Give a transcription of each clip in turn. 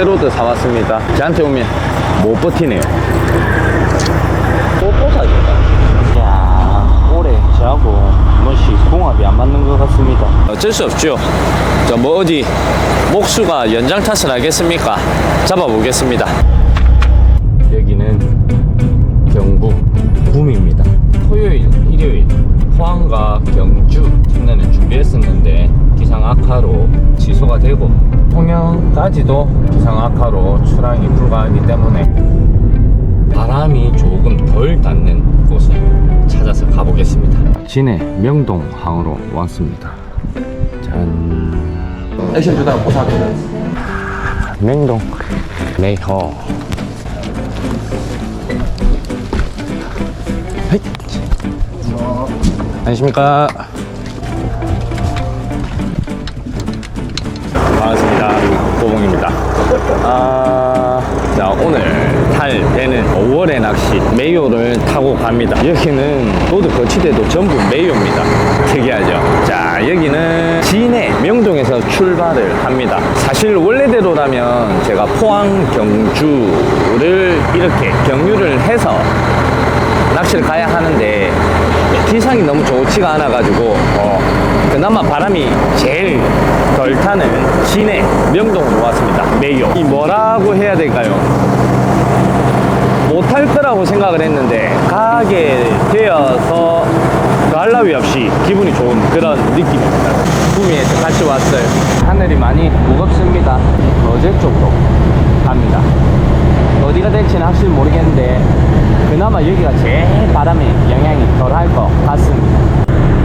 새로드 사왔습니다. 저한테 오면 못 버티네요. 뽀뽀사기다. 야 올해 저하고 뭐시 궁합이 안 맞는 것 같습니다. 어쩔 수 없죠. 저 뭐 어디 목수가 연장 탓을 하겠습니까? 잡아보겠습니다. 여기는 경북 구미입니다. 토요일, 일요일 포항과 경주 팀내는 준비했었는데 기상 악화로 취소가 되고 통영까지도 기상 악화로 출항이 불가하기 때문에 바람이 조금 덜 닿는 곳을 찾아서 가보겠습니다. 진해 명동항으로 왔습니다. 짠. 액션 주다가 보사합 명동 메이허. 헤이. 안녕하십니까. 반갑습니다. 고봉입니다. 아, 자, 오늘 탈 배는 5월의 낚시 메이오를 타고 갑니다. 여기는 로드 거치대도 전부 메이오입니다. 특이하죠? 자, 여기는 진해 명동에서 출발을 합니다. 사실 원래대로라면 제가 포항 경주를 이렇게 경유를 해서 낚시를 가야 하는데 기상이 너무 좋지가 않아 가지고 어, 그나마 바람이 제일 덜 타는 진해 명동으로 왔습니다. 매요. 이 뭐라고 해야 될까요? 못할 거라고 생각을 했는데 가게 되어서 갈 나위 없이 기분이 좋은 그런 느낌입니다. 구미에서 같이 왔어요. 하늘이 많이 무겁습니다. 어제 쪽으로 갑니다. 어디가 될지는 확실히 모르겠는데 그나마 여기가 제일 바람에 영향이 덜할 것 같습니다.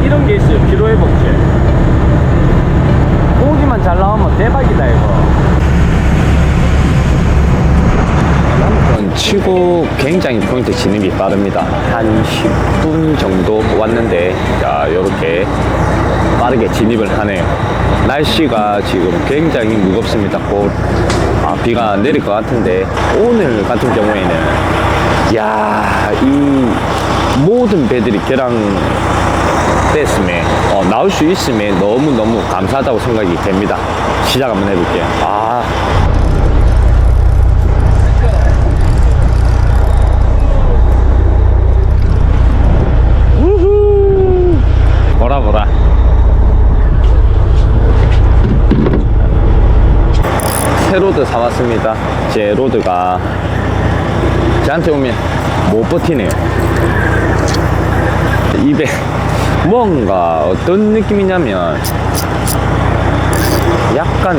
이런 게 있어요. 피로회복제. 고기만 잘 나오면 대박이다 이거. 치고 굉장히 포인트 진입이 빠릅니다. 한 10분 정도 왔는데, 자, 요렇게 빠르게 진입을 하네요. 날씨가 지금 굉장히 무겁습니다. 곧, 아, 비가 내릴 것 같은데, 오늘 같은 경우에는, 야, 이 모든 배들이 개랑 됐음에, 어, 나올 수 있음에 너무너무 감사하다고 생각이 됩니다. 시작 한번 해볼게요. 아. 우후. 보라 보라. 새 로드 사왔습니다. 제 로드가 저한테 오면 못 버티네요. 입에 뭔가 어떤 느낌이냐면 약간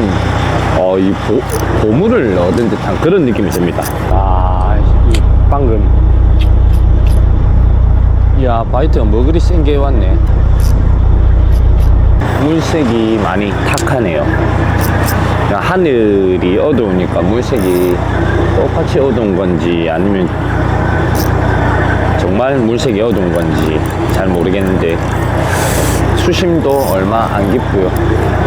어, 이 보, 보물을 얻은 듯한 그런 느낌이 듭니다. 아, 이 방금 이야 바이트가 뭐 그리 센 게 왔네 물색이 많이 탁하네요 하늘이 어두우니까 물색이 똑같이 어두운 건지 아니면 정말 물색 이 어두운 건지 잘 모르겠는데 수심도 얼마 안 깊고요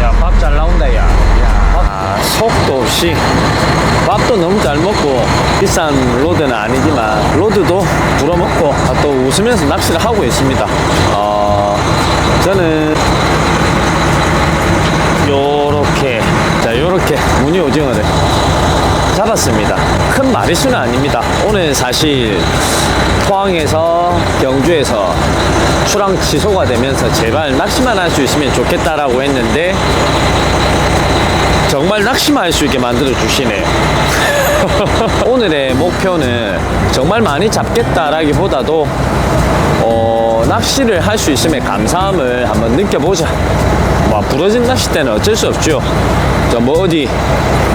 야 밥 잘 나온다 야. 야 아, 속도 없이 밥도 너무 잘 먹고 비싼 로드는 아니지만 로드도 불어먹고 아, 또 웃으면서 낚시를 하고 있습니다. 어, 저는 요렇게 자 요렇게 무늬 오징어를 잡았습니다. 큰 마리수는 아닙니다. 오늘 사실 포항에서 경주에서 출항 취소가 되면서 제발 낚시만 할 수 있으면 좋겠다라고 했는데 정말 낚시만 할 수 있게 만들어 주시네요. 오늘의 목표는 정말 많이 잡겠다라기보다도 어, 낚시를 할 수 있음의 감사함을 한번 느껴보자. 뭐 부러진 낚싯대는 어쩔 수 없죠. 저뭐 어디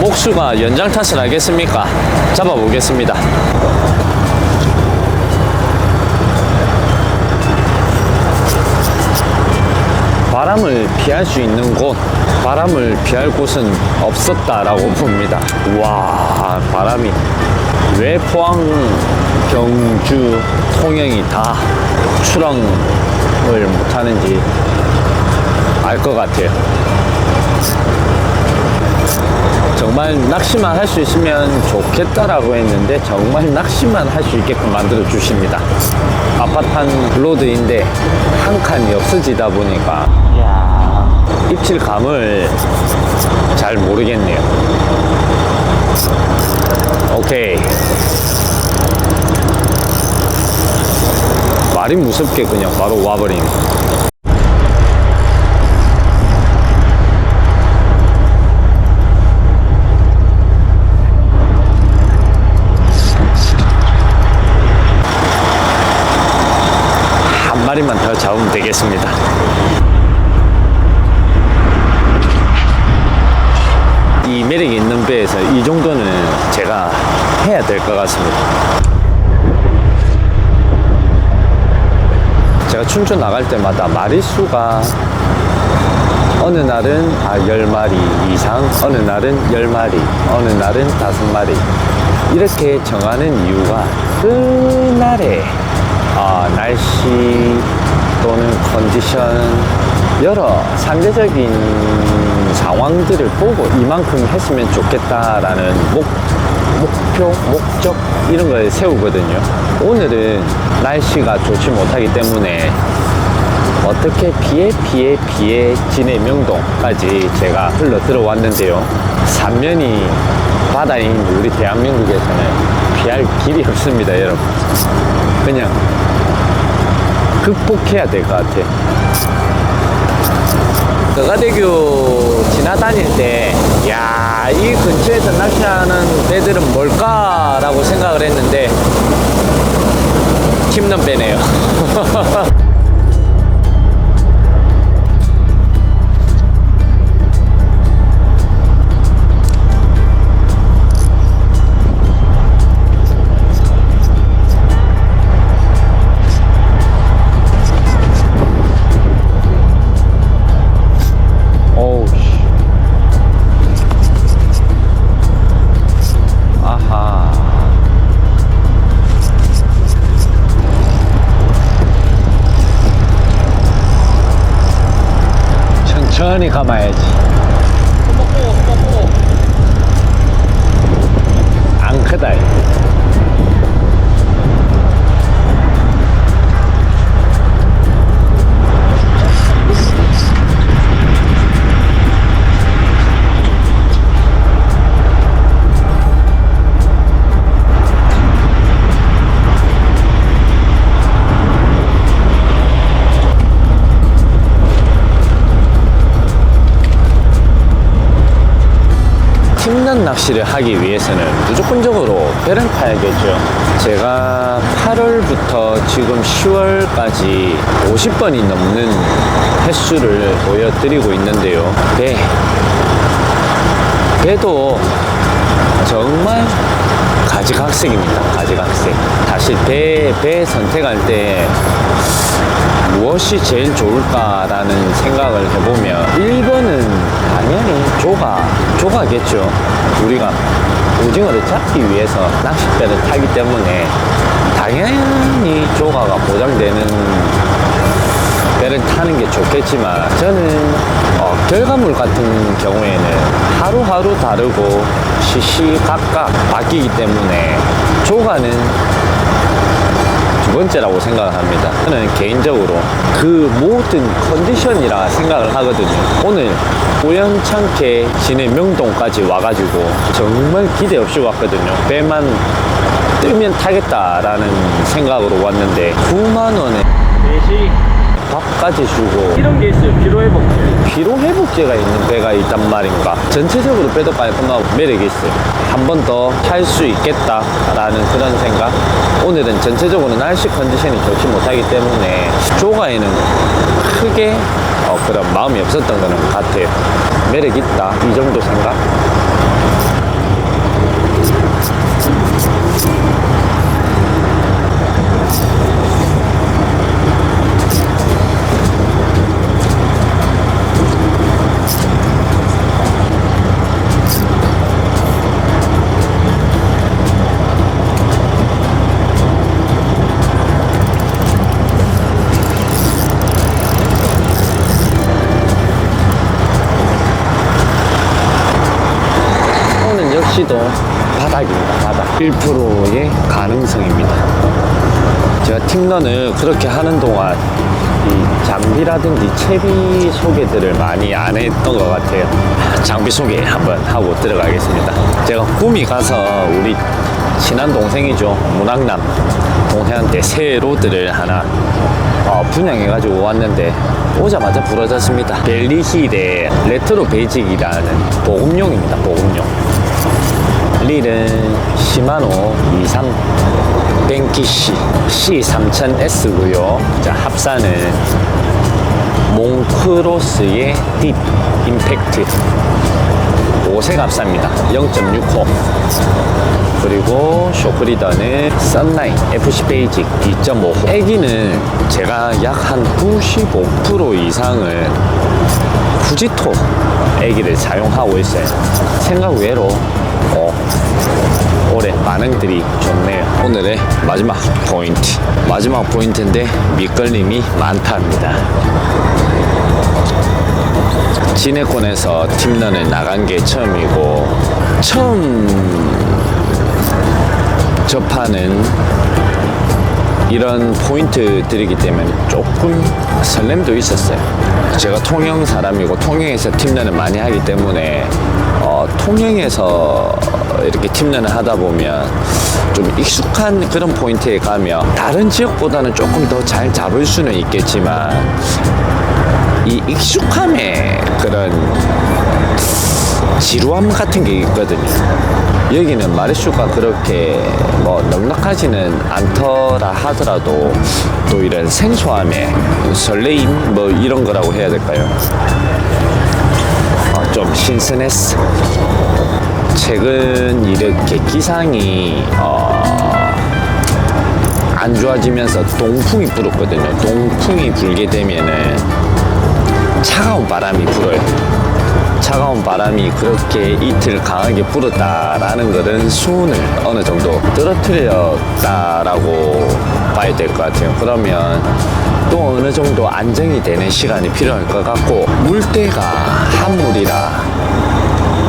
목수가 연장 탓을 하겠습니까? 잡아보겠습니다. 바람을 피할 수 있는 곳, 바람을 피할 곳은 없었다라고 봅니다. 와, 바람이 왜 포항, 경주, 통영이 다 출항을 못하는지 알 것 같아요. 정말 낚시만 할 수 있으면 좋겠다라고 했는데 정말 낚시만 할 수 있게끔 만들어 주십니다. 아파트한 로드인데 한 칸이 없어지다 보니까. 입질감을 잘 모르겠네요. 오케이. 말이 무섭게 그냥 바로 와버리 잡으면 되겠습니다. 이 매력이 있는 배에서 이 정도는 제가 해야 될 것 같습니다. 제가 춘천 나갈 때마다 마리수가 어느 날은 아 10마리 이상, 어느 날은 10마리, 어느 날은 5마리. 이렇게 정하는 이유가 그날의 아, 날씨 또는 컨디션 여러 상대적인 상황들을 보고 이만큼 했으면 좋겠다라는 목, 목표, 목적 이런 걸 세우거든요. 오늘은 날씨가 좋지 못하기 때문에 어떻게 비에 비에 비에 진해 명동까지 제가 흘러 들어왔는데요. 삼면이 바다인 우리 대한민국에서는 피할 길이 없습니다, 여러분. 그냥 극복해야 될 것 같아요. 거가대교 지나다닐 때, 야, 이 근처에서 낚시하는 배들은 뭘까라고 생각을 했는데, 힘든 배네요. 천천 힘난 낚시를 하기 위해서는 무조건적으로 배를 타야겠죠. 제가 8월부터 지금 10월까지 50번이 넘는 횟수를 보여드리고 있는데요. 배. 배도 정말 가지각색입니다. 가지각색. 다시 배, 배 선택할 때 무엇이 제일 좋을까라는 생각을 해보면 1번은 당연히 조가, 조가겠죠. 우리가 오징어를 잡기 위해서 낚싯배를 타기 때문에 당연히 조가가 보장되는 배를 타는 게 좋겠지만 저는 어, 결과물 같은 경우에는 하루하루 다르고 시시각각 바뀌기 때문에 조가는 두 번째라고 생각을 합니다. 저는 개인적으로 그 모든 컨디션이라 생각을 하거든요. 오늘 우연찮게 진해 명동까지 와가지고 정말 기대 없이 왔거든요. 배만 뜨면 타겠다라는 생각으로 왔는데 9만 원에 4시 밥까지 주고. 이런 게 있어요. 피로회복제. 피로회복제가 있는 배가 있단 말인가? 전체적으로 배도 깔끔하고 매력이 있어요. 한 번더탈수 있겠다라는 그런 생각? 오늘은 전체적으로 날씨 컨디션이 좋지 못하기 때문에 조가에는 크게 어, 그런 마음이 없었던 거는 같아요. 매력 있다. 이 정도 생각 오늘 역시도 바닥입니다 바닥 1%의 가능성입니다 제가 팀런을 그렇게 하는 동안 이 장비라든지 채비 소개들을 많이 안 했던 것 같아요. 장비 소개 한번 하고 들어가겠습니다. 제가 구미 가서 우리 친한 동생이죠. 문학남 동생한테 새 로드를 하나 어, 분양해가지고 왔는데 오자마자 부러졌습니다. 벨리힐의 레트로 베이직이라는 보급용입니다. 보급용. 릴은 시마노 23 뱅키시 C3000S고요. 자, 합사는 몽크로스의 딥 임팩트 5색 합사입니다. 0.6호. 그리고 쇼크리더는 썬라인 FC 베이직 2.5호. 애기는 제가 약 한 95% 이상을 후지토 애기를 사용하고 있어요. 생각 외로 어, 올해 반응들이 좋네요. 오늘의 마지막 포인트. 마지막 포인트인데 밑걸림이 많답니다. 진해권에서 팀런을 나간 게 처음이고 처음 접하는 이런 포인트들이기 때문에 조금 설렘도 있었어요. 제가 통영 사람이고 통영에서 팀런을 많이 하기 때문에 어, 통영에서 이렇게 팀런을 하다 보면 좀 익숙한 그런 포인트에 가면 다른 지역보다는 조금 더 잘 잡을 수는 있겠지만 이 익숙함의 그런 지루함 같은 게 있거든요. 여기는 마리수가 그렇게 뭐 넉넉하지는 않더라 하더라도 또 이런 생소함의 설레임 뭐 이런 거라고 해야 될까요? 어, 좀 신선했어. 최근 이렇게 기상이 어, 안 좋아지면서 동풍이 불었거든요. 동풍이 불게 되면은 차가운 바람이 불어요. 차가운 바람이 그렇게 이틀 강하게 불었다라는 것은 수온을 어느 정도 떨어뜨렸다라고 봐야 될 것 같아요. 그러면 또 어느 정도 안정이 되는 시간이 필요할 것 같고 물때가 한물이라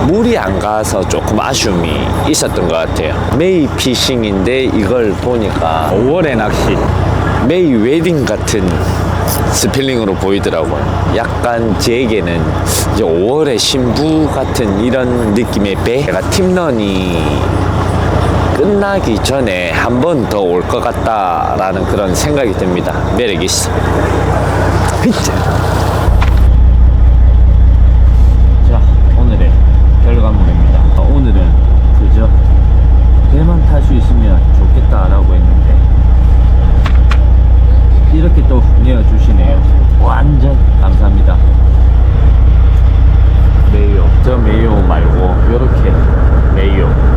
물이 안 가서 조금 아쉬움이 있었던 것 같아요. 메이 피싱인데 이걸 보니까 5월의 낚시 메이 웨딩 같은 스펠링으로 보이더라고요. 약간 제에게는 이제 5월의 신부 같은 이런 느낌의 배. 제가 팀런이 끝나기 전에 한 번 더 올 것 같다라는 그런 생각이 듭니다. 매력 있어. 자, 오늘의 결과물입니다. 어, 오늘은 그저 배만 탈 수 있으면 좋겠다라고 했는데 이렇게 또 내어주시네요. 완전 감사합니다. 메이오. 저 메이오 말고 이렇게 메이오.